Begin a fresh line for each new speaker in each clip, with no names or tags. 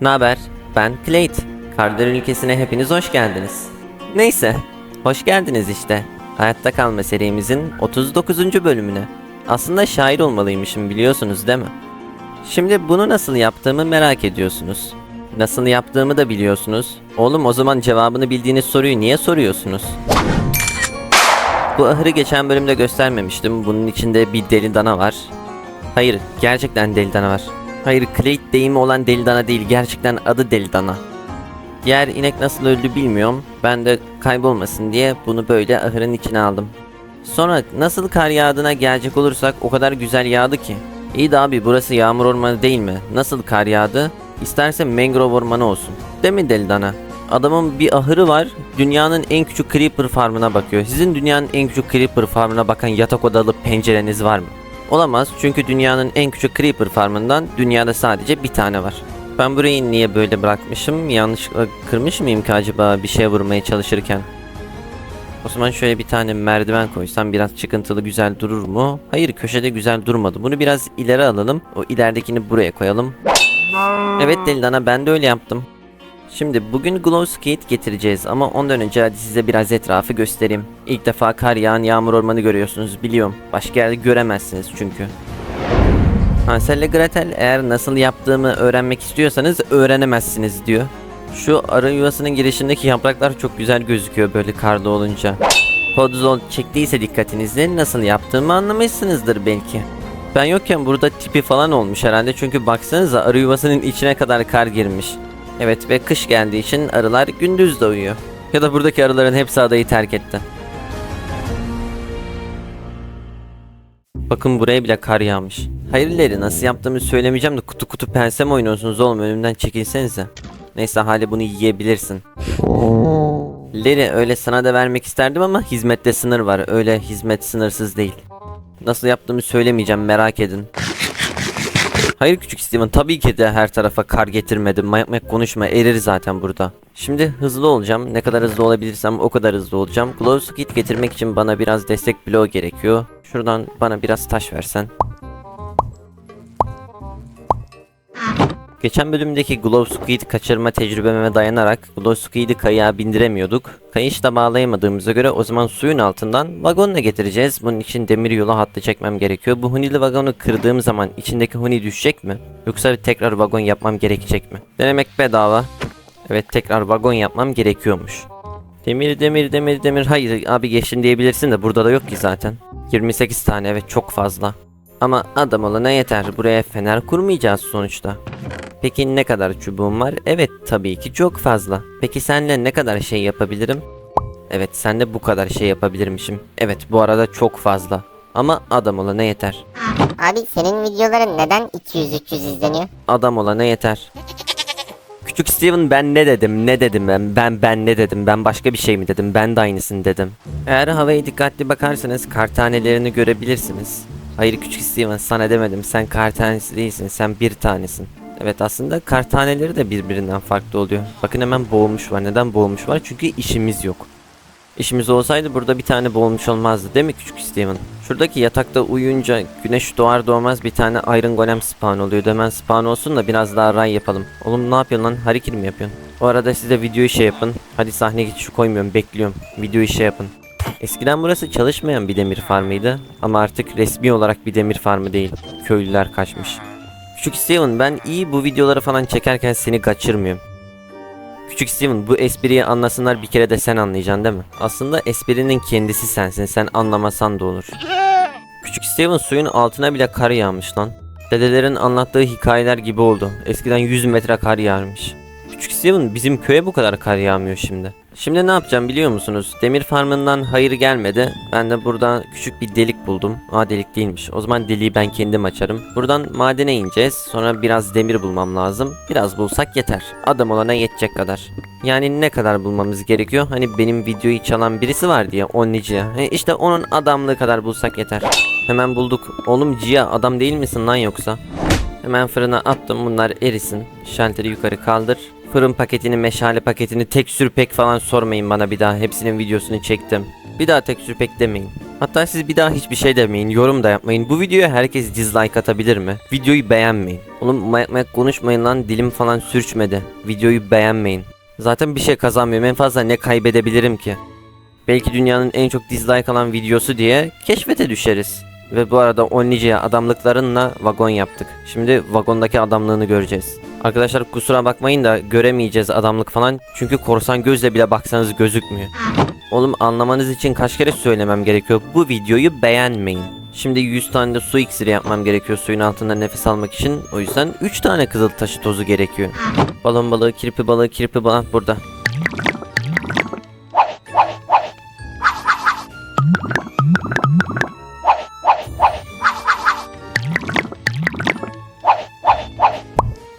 Naber? Ben Clayt. Kardar ülkesine hepiniz hoş geldiniz. Neyse, hoş geldiniz işte. Hayatta kalma serimizin 39. bölümüne. Aslında şair olmalıymışım biliyorsunuz değil mi? Şimdi bunu nasıl yaptığımı merak ediyorsunuz. Nasıl yaptığımı da biliyorsunuz. Oğlum o zaman cevabını bildiğiniz soruyu niye soruyorsunuz? Bu ahırı geçen bölümde göstermemiştim. Bunun içinde bir deli dana var. Hayır, gerçekten deli dana var. Hayır, Clayt deyimi olan deli dana değil, gerçekten adı deli dana. Diğer inek nasıl öldü bilmiyorum. Ben de kaybolmasın diye bunu böyle ahırın içine aldım. Sonra nasıl kar yağdığına gelecek olursak o kadar güzel yağdı ki. İyi de abi burası yağmur ormanı değil mi? Nasıl kar yağdı? İsterse mangrove ormanı olsun. Değil mi deli dana? Adamın bir ahırı var. Dünyanın en küçük creeper farmına bakıyor. Sizin dünyanın en küçük creeper farmına bakan yatak odalı pencereniz var mı? Olamaz çünkü dünyanın en küçük creeper farmından dünyada sadece bir tane var. Ben burayı niye böyle bırakmışım? Yanlışlıkla kırmış mıyım ki acaba bir şeye vurmaya çalışırken? O zaman şöyle bir tane merdiven koysam biraz çıkıntılı güzel durur mu? Hayır köşede güzel durmadı. Bunu biraz ileri alalım. O ileridekini buraya koyalım. Evet Delidana ben de öyle yaptım. Şimdi bugün Glow Skate getireceğiz ama ondan önce hadi size biraz etrafı göstereyim. İlk defa kar yağan yağmur ormanı görüyorsunuz biliyorum. Başka yerde göremezsiniz çünkü. Hansel ile Gretel eğer nasıl yaptığımı öğrenmek istiyorsanız öğrenemezsiniz diyor. Şu arı yuvasının girişindeki yapraklar çok güzel gözüküyor böyle karda olunca. Podzol çektiyse dikkatinizi nasıl yaptığımı anlamışsınızdır belki. Ben yokken burada tipi falan olmuş herhalde çünkü baksanıza arı yuvasının içine kadar kar girmiş. Evet ve kış geldiği için arılar gündüz de uyuyor. Ya da buradaki arıların hepsi adayı terk etti. Bakın buraya bile kar yağmış. Hayırları nasıl yaptığımı söylemeyeceğim de kutu kutu pense mi oynuyorsunuz oğlum önümden çekilsenize. Neyse hali bunu yiyebilirsin. Leri öyle sana da vermek isterdim ama hizmette sınır var. Öyle hizmet sınırsız değil. Nasıl yaptığımı söylemeyeceğim merak edin. Hayır küçük Steven tabii ki de her tarafa kar getirmedim. Mayak mayak konuşma erir zaten burada. Şimdi hızlı olacağım. Ne kadar hızlı olabilirsem o kadar hızlı olacağım. Glow Skid getirmek için bana biraz destek bloğu gerekiyor. Şuradan bana biraz taş versen. Geçen bölümdeki Glow Squid kaçırma tecrübeme dayanarak Glow Squid'i kayığa bindiremiyorduk. Kayış da bağlayamadığımıza göre o zaman suyun altından vagonla getireceğiz. Bunun için demir yolu hattı çekmem gerekiyor. Bu hunili vagonu kırdığım zaman içindeki huni düşecek mi? Yoksa tekrar vagon yapmam gerekecek mi? Denemek bedava. Evet tekrar vagon yapmam gerekiyormuş. Demir demir demir demir hayır abi geçtin diyebilirsin de burada da yok ki zaten. 28 tane evet çok fazla. Ama adam olana yeter buraya fener kurmayacağız sonuçta. Peki ne kadar çubuğum var? Evet tabii ki çok fazla. Peki senle ne kadar şey yapabilirim? Evet senle bu kadar şey yapabilirmişim. Evet bu arada çok fazla. Ama adam olana yeter.
Abi senin videoların neden 200-300 izleniyor?
Adam olana yeter. Küçük Steven ben ne dedim ne dedim ben ben ben ne dedim ben başka bir şey mi dedim ben de aynısını dedim. Eğer havaya dikkatli bakarsanız kar tanelerini görebilirsiniz. Hayır küçük Steven sana demedim sen kar tanesi değilsin sen bir tanesin. Evet aslında kar taneleri de birbirinden farklı oluyor. Bakın hemen boğulmuş var. Neden boğulmuş var? Çünkü işimiz yok. İşimiz olsaydı burada bir tane boğulmuş olmazdı değil mi küçük Steven? Şuradaki yatakta uyuyunca güneş doğar doğmaz bir tane Iron Golem spawn oluyor. Hemen spawn olsun da biraz daha ray yapalım. Oğlum ne yapıyorsun lan? Harikir mi yapıyorsun? O arada siz de videoyu şey yapın. Hadi sahne geçişi koymuyorum bekliyorum. Videoyu şey yapın. Eskiden burası çalışmayan bir demir farmıydı ama artık resmi olarak bir demir farmı değil. Köylüler kaçmış. Küçük Steven ben iyi bu videoları falan çekerken seni kaçırmıyorum. Küçük Steven bu espriyi anlasınlar bir kere de sen anlayacaksın değil mi? Aslında esprinin kendisi sensin sen anlamasan da olur. Küçük Steven suyun altına bile kar yağmış lan. Dedelerin anlattığı hikayeler gibi oldu. Eskiden 100 metre kar yağarmış. Küçük Steven bizim köye bu kadar kar yağmıyor şimdi. Şimdi ne yapacağım biliyor musunuz? Demir farmından hayır gelmedi. Ben de burada küçük bir delik buldum. Aa delik değilmiş. O zaman deliği ben kendim açarım. Buradan madene ineceğiz. Sonra biraz demir bulmam lazım. Biraz bulsak yeter. Adam olana yetecek kadar. Yani ne kadar bulmamız gerekiyor? Hani benim videoyu çalan birisi var diye. Onlicia. E işte onun adamlığı kadar bulsak yeter. Hemen bulduk. Oğlum Cia adam değil misin lan yoksa? Hemen fırına attım bunlar erisin. Şalteri yukarı kaldır. Fırın paketini, meşale paketini, tekstür pek falan sormayın bana bir daha. Hepsinin videosunu çektim. Bir daha tekstür pek demeyin. Hatta siz bir daha hiçbir şey demeyin, yorum da yapmayın. Bu videoya herkes dislike atabilir mi? Videoyu beğenmeyin. Oğlum mayak mayak konuşmayın lan dilim falan sürçmedi. Videoyu beğenmeyin. Zaten bir şey kazanmıyorum. En fazla ne kaybedebilirim ki? Belki dünyanın en çok dislike alan videosu diye keşfete düşeriz. Ve bu arada Onlyce'ye adamlıklarınla vagon yaptık. Şimdi vagondaki adamlığını göreceğiz. Arkadaşlar kusura bakmayın da göremeyeceğiz adamlık falan. Çünkü korsan gözle bile baksanız gözükmüyor. Oğlum anlamanız için kaç kere söylemem gerekiyor. Bu videoyu beğenmeyin. Şimdi 100 tane de su iksiri yapmam gerekiyor suyun altında nefes almak için. O yüzden 3 tane kızıl taşı tozu gerekiyor. Balon balığı, kirpi balığı, kirpi balığı burada.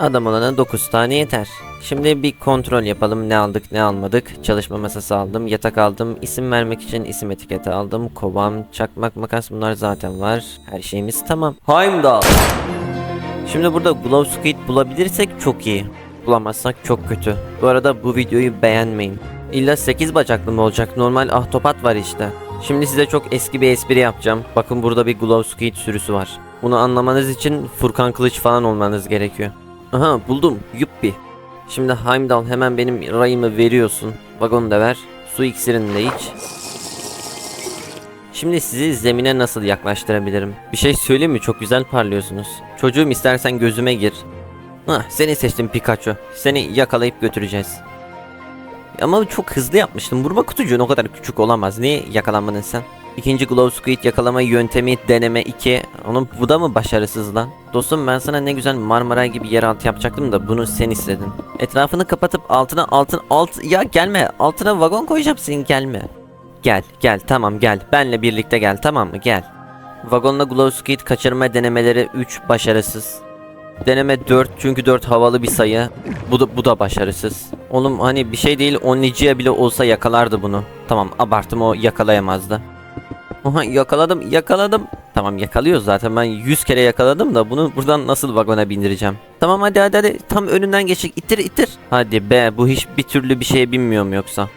Adam olana 9 tane yeter. Şimdi bir kontrol yapalım ne aldık ne almadık. Çalışma masası aldım, yatak aldım, isim vermek için isim etiketi aldım, kovam, çakmak, makas bunlar zaten var. Her şeyimiz tamam. Heimdall. Şimdi burada Glow Squid bulabilirsek çok iyi. Bulamazsak çok kötü. Bu arada bu videoyu beğenmeyin. İlla 8 bacaklı mı olacak? Normal ahtopat var işte. Şimdi size çok eski bir espri yapacağım. Bakın burada bir Glow Squid sürüsü var. Bunu anlamanız için Furkan Kılıç falan olmanız gerekiyor. Aha buldum. Yuppi. Şimdi Heimdall hemen benim rayımı veriyorsun. Vagonu da ver. Su iksirini de iç. Şimdi sizi zemine nasıl yaklaştırabilirim? Bir şey söyleyeyim mi? Çok güzel parlıyorsunuz. Çocuğum istersen gözüme gir. Hah seni seçtim Pikachu. Seni yakalayıp götüreceğiz. Ama çok hızlı yapmıştım. Vurma kutucuğun o kadar küçük olamaz. Niye yakalanmadın sen? İkinci Glow Squid yakalama yöntemi deneme 2. Onun bu da mı başarısız lan? Dostum ben sana ne güzel Marmaray gibi yeraltı yapacaktım da bunu sen istedin. Etrafını kapatıp altına altın alt ya gelme altına vagon koyacağım senin gelme. Gel gel tamam gel benle birlikte gel tamam mı gel. Vagonla Glow Squid kaçırma denemeleri 3 başarısız. Deneme 4 çünkü 4 havalı bir sayı. Bu da bu da başarısız. Oğlum hani bir şey değil Onlycia bile olsa yakalardı bunu. Tamam abarttım o yakalayamazdı. Oha yakaladım yakaladım. Tamam yakalıyoruz zaten ben 100 kere yakaladım da bunu buradan nasıl vagona bindireceğim? Tamam hadi hadi hadi tam önünden geçecek ittir ittir. Hadi be bu hiç bir türlü bir şeye binmiyorum yoksa.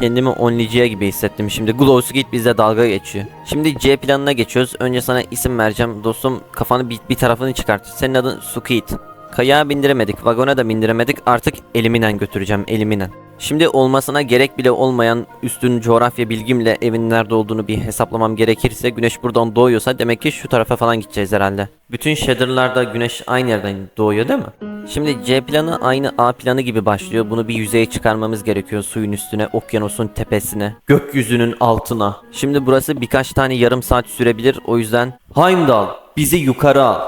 Kendimi Onlycia gibi hissettim şimdi. Glowsquid bizle dalga geçiyor. Şimdi C planına geçiyoruz. Önce sana isim vereceğim. Dostum kafanı bir, bir tarafını çıkart. Senin adın Squid. Kayağa bindiremedik, vagona da bindiremedik. Artık eliminen götüreceğim, eliminen. Şimdi olmasına gerek bile olmayan üstün coğrafya bilgimle evin nerede olduğunu bir hesaplamam gerekirse güneş buradan doğuyorsa demek ki şu tarafa falan gideceğiz herhalde. Bütün shader'larda güneş aynı yerden doğuyor değil mi? Şimdi C planı aynı A planı gibi başlıyor. Bunu bir yüzeye çıkarmamız gerekiyor. Suyun üstüne, okyanusun tepesine, gökyüzünün altına. Şimdi burası birkaç tane yarım saat sürebilir. O yüzden Heimdall bizi yukarı al.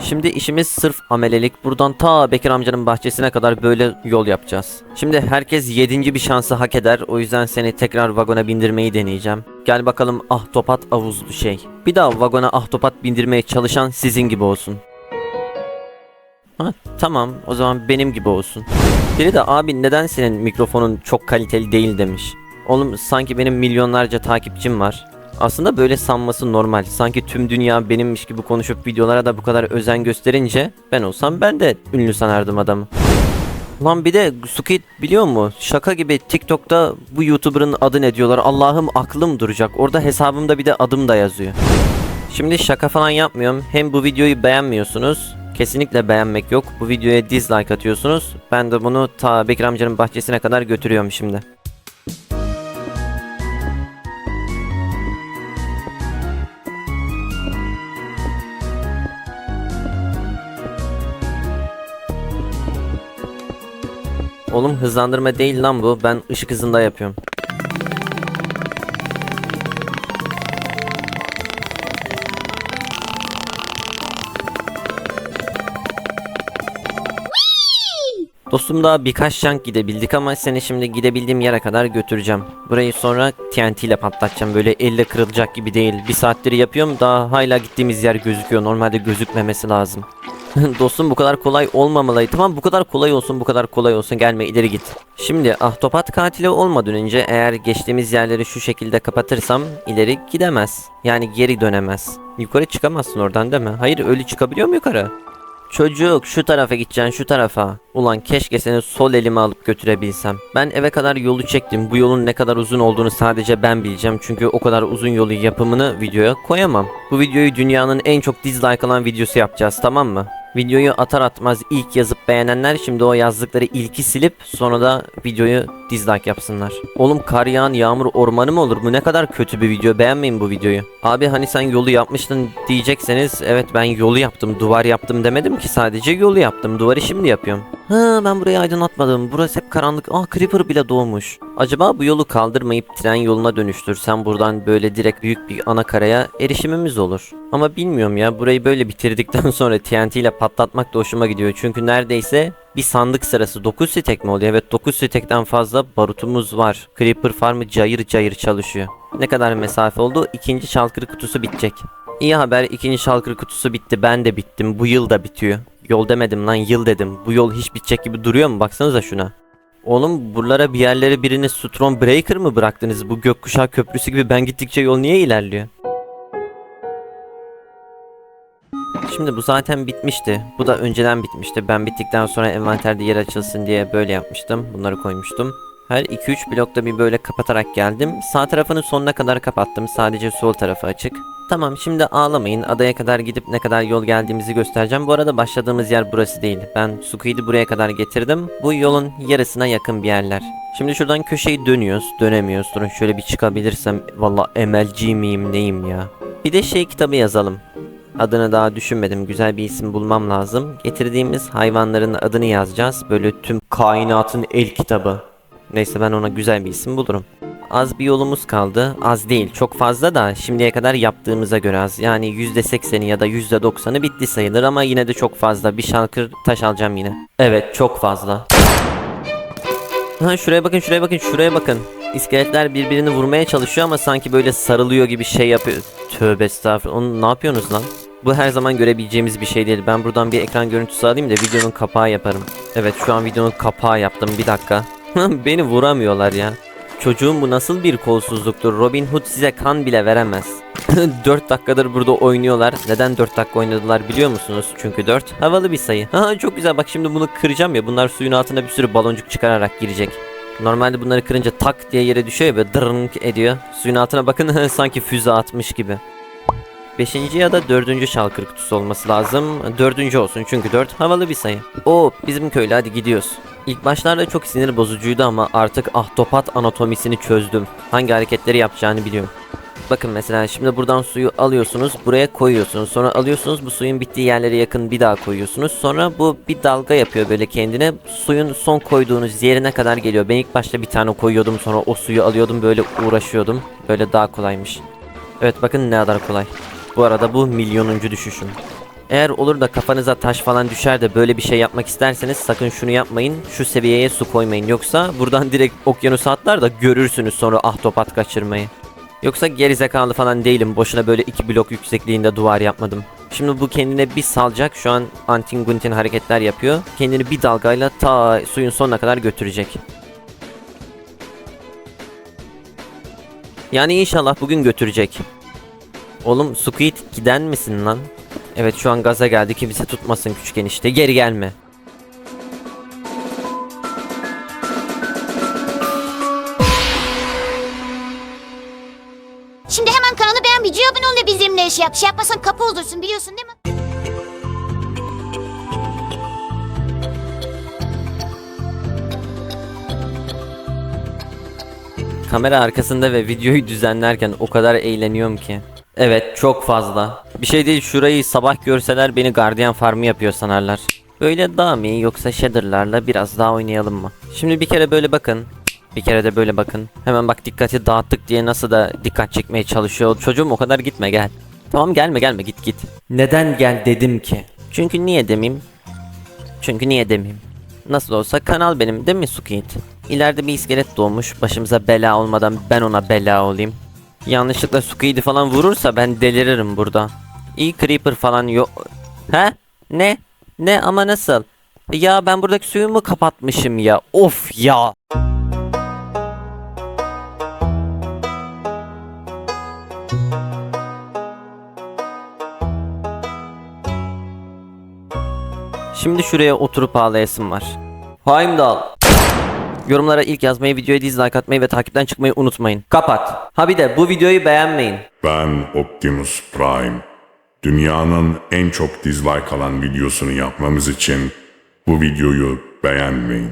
Şimdi işimiz sırf amelelik. Buradan ta Bekir amcanın bahçesine kadar böyle yol yapacağız. Şimdi herkes yedinci bir şansı hak eder. O yüzden seni tekrar vagona bindirmeyi deneyeceğim. Gel bakalım ahtopat avuzlu şey. Bir daha vagona ahtopat bindirmeye çalışan sizin gibi olsun. Ha, tamam o zaman benim gibi olsun. Biri de abi neden senin mikrofonun çok kaliteli değil demiş. Oğlum sanki benim milyonlarca takipçim var. Aslında böyle sanması normal. Sanki tüm dünya benimmiş gibi konuşup videolara da bu kadar özen gösterince ben olsam ben de ünlü sanardım adamı. Lan bir de Squid biliyor mu? Şaka gibi TikTok'ta bu YouTuber'ın adı ne diyorlar? Allah'ım aklım duracak. Orada hesabımda bir de adım da yazıyor. Şimdi şaka falan yapmıyorum. Hem bu videoyu beğenmiyorsunuz. Kesinlikle beğenmek yok. Bu videoya dislike atıyorsunuz. Ben de bunu ta Bekir amcanın bahçesine kadar götürüyorum şimdi. Oğlum hızlandırma değil lan bu. Ben ışık hızında yapıyorum. Dostum daha birkaç şank gidebildik ama seni şimdi gidebildiğim yere kadar götüreceğim. Burayı sonra TNT ile patlatacağım. Böyle elle kırılacak gibi değil. Bir saattir yapıyorum daha hala gittiğimiz yer gözüküyor. Normalde gözükmemesi lazım. Dostum bu kadar kolay olmamalıydı. Tamam bu kadar kolay olsun bu kadar kolay olsun gelme ileri git. Şimdi ahtopat katili olmadan önce eğer geçtiğimiz yerleri şu şekilde kapatırsam ileri gidemez. Yani geri dönemez. Yukarı çıkamazsın oradan değil mi? Hayır ölü çıkabiliyor mu yukarı? Çocuk şu tarafa gideceksin şu tarafa. Ulan keşke seni sol elime alıp götürebilsem. Ben eve kadar yolu çektim. Bu yolun ne kadar uzun olduğunu sadece ben bileceğim. Çünkü o kadar uzun yolu yapımını videoya koyamam. Bu videoyu dünyanın en çok dislike alan videosu yapacağız tamam mı? Videoyu atar atmaz ilk yazıp beğenenler şimdi o yazdıkları ilki silip sonra da videoyu dislike yapsınlar. Oğlum kar yağan yağmur ormanı mı olur? Bu ne kadar kötü bir video. Beğenmeyin bu videoyu. Abi hani sen yolu yapmıştın diyecekseniz evet ben yolu yaptım duvar yaptım demedim ki sadece yolu yaptım. Duvarı şimdi yapıyorum. Ha ben burayı aydınlatmadım. Burası hep karanlık. Ah creeper bile doğmuş. Acaba bu yolu kaldırmayıp tren yoluna dönüştürsem buradan böyle direkt büyük bir ana karaya erişimimiz olur. Ama bilmiyorum ya burayı böyle bitirdikten sonra TNT ile patlatmak da hoşuma gidiyor. Çünkü neredeyse bir sandık sırası 9 stek mi oluyor? Evet 9 stekten fazla barutumuz var. Creeper farmı cayır cayır çalışıyor. Ne kadar mesafe oldu? İkinci çalkırı kutusu bitecek. İyi haber ikinci çalkırı kutusu bitti. Ben de bittim. Bu yıl da bitiyor. Yol demedim lan yıl dedim. Bu yol hiç bitecek gibi duruyor mu? Baksanıza şuna. Oğlum buralara bir yerlere birini Strom Breaker mı bıraktınız? Bu gökkuşağı köprüsü gibi ben gittikçe yol niye ilerliyor? Şimdi bu zaten bitmişti. Bu da önceden bitmişti. Ben bittikten sonra envanterde yer açılsın diye böyle yapmıştım. Bunları koymuştum. Her 2-3 blokta bir böyle kapatarak geldim. Sağ tarafını sonuna kadar kapattım. Sadece sol tarafı açık. Tamam şimdi ağlamayın. Adaya kadar gidip ne kadar yol geldiğimizi göstereceğim. Bu arada başladığımız yer burası değil. Ben Squid'i buraya kadar getirdim. Bu yolun yarısına yakın bir yerler. Şimdi şuradan köşeyi dönüyoruz. Dönemiyoruz. Durun şöyle bir çıkabilirsem. Valla emelci miyim neyim ya. Bir de şey kitabı yazalım. Adını daha düşünmedim. Güzel bir isim bulmam lazım. Getirdiğimiz hayvanların adını yazacağız. Böyle tüm kainatın el kitabı. Neyse ben ona güzel bir isim bulurum. Az bir yolumuz kaldı. Az değil çok fazla da şimdiye kadar yaptığımıza göre az. Yani %80'i ya da %90'ı bitti sayılır ama yine de çok fazla. Bir şalkır taş alacağım yine. Evet çok fazla. Ha şuraya bakın şuraya bakın şuraya bakın. İskeletler birbirini vurmaya çalışıyor ama sanki böyle sarılıyor gibi şey yapıyor. Tövbe estağfurullah. Onu ne yapıyorsunuz lan? Bu her zaman görebileceğimiz bir şey değil. Ben buradan bir ekran görüntüsü alayım da videonun kapağı yaparım. Evet şu an videonun kapağı yaptım. Bir dakika. Beni vuramıyorlar ya. Çocuğum bu nasıl bir kolsuzluktur? Robin Hood size kan bile veremez. 4 dakikadır burada oynuyorlar. Neden 4 dakika oynadılar biliyor musunuz? Çünkü 4 havalı bir sayı. Ha çok güzel bak şimdi bunu kıracağım ya. Bunlar suyun altına bir sürü baloncuk çıkararak girecek. Normalde bunları kırınca tak diye yere düşüyor ya böyle dırnk ediyor. Suyun altına bakın sanki füze atmış gibi. Beşinci ya da dördüncü şalkır kutusu olması lazım. Dördüncü olsun çünkü dört havalı bir sayı. Oo bizim köylü hadi gidiyoruz. İlk başlarda çok sinir bozucuydu ama artık ahtopat anatomisini çözdüm. Hangi hareketleri yapacağını biliyorum. Bakın mesela şimdi buradan suyu alıyorsunuz buraya koyuyorsunuz. Sonra alıyorsunuz bu suyun bittiği yerlere yakın bir daha koyuyorsunuz. Sonra bu bir dalga yapıyor böyle kendine. Suyun son koyduğunuz yerine kadar geliyor. Ben ilk başta bir tane koyuyordum sonra o suyu alıyordum böyle uğraşıyordum. Böyle daha kolaymış. Evet bakın ne kadar kolay. Bu arada bu milyonuncu düşüşüm eğer olur da kafanıza taş falan düşer de böyle bir şey yapmak isterseniz sakın şunu yapmayın. Şu seviyeye su koymayın. Yoksa buradan direkt okyanusa atlar da görürsünüz sonra ahtopat kaçırmayı. Yoksa gerizekalı falan değilim. Boşuna böyle iki blok yüksekliğinde duvar yapmadım. Şimdi bu kendine bir salacak. Şu an antin guntin hareketler yapıyor. Kendini bir dalgayla ta suyun sonuna kadar götürecek. Yani inşallah bugün götürecek. Oğlum Squid giden misin lan? Evet şu an gaza geldi kimse tutmasın küçük enişte geri gelme.
Şimdi hemen kanalı beğen, videoya abone ol ve bizimle şey yap. Şey yapmasan kapı olursun biliyorsun değil mi?
Kamera arkasında ve videoyu düzenlerken o kadar eğleniyorum ki. Evet çok fazla. Bir şey değil şurayı sabah görseler beni gardiyan farmı yapıyor sanarlar. Böyle daha mı iyi yoksa shaderlarla biraz daha oynayalım mı? Şimdi bir kere böyle bakın. Bir kere de böyle bakın. Hemen bak dikkati dağıttık diye nasıl da dikkat çekmeye çalışıyor. Çocuğum o kadar gitme gel. Tamam gelme gelme git git. Neden gel dedim ki? Çünkü niye demeyeyim? Çünkü niye demeyeyim? Nasıl olsa kanal benim değil mi Sukit? İleride bir iskelet doğmuş. Başımıza bela olmadan ben ona bela olayım. Yanlışlıkla Sukit'i falan vurursa ben deliririm burada. İyi Creeper falan yok. He? Ne? Ne ama nasıl? Ya ben buradaki suyu mu kapatmışım ya? Of ya. Şimdi şuraya oturup ağlayasım var. Heimdall. Yorumlara ilk yazmayı, videoya dislike atmayı ve takipten çıkmayı unutmayın. Kapat. Ha bir de bu videoyu beğenmeyin.
Ben Optimus Prime. Dünyanın en çok dislike alan videosunu yapmamız için bu videoyu beğenmeyin.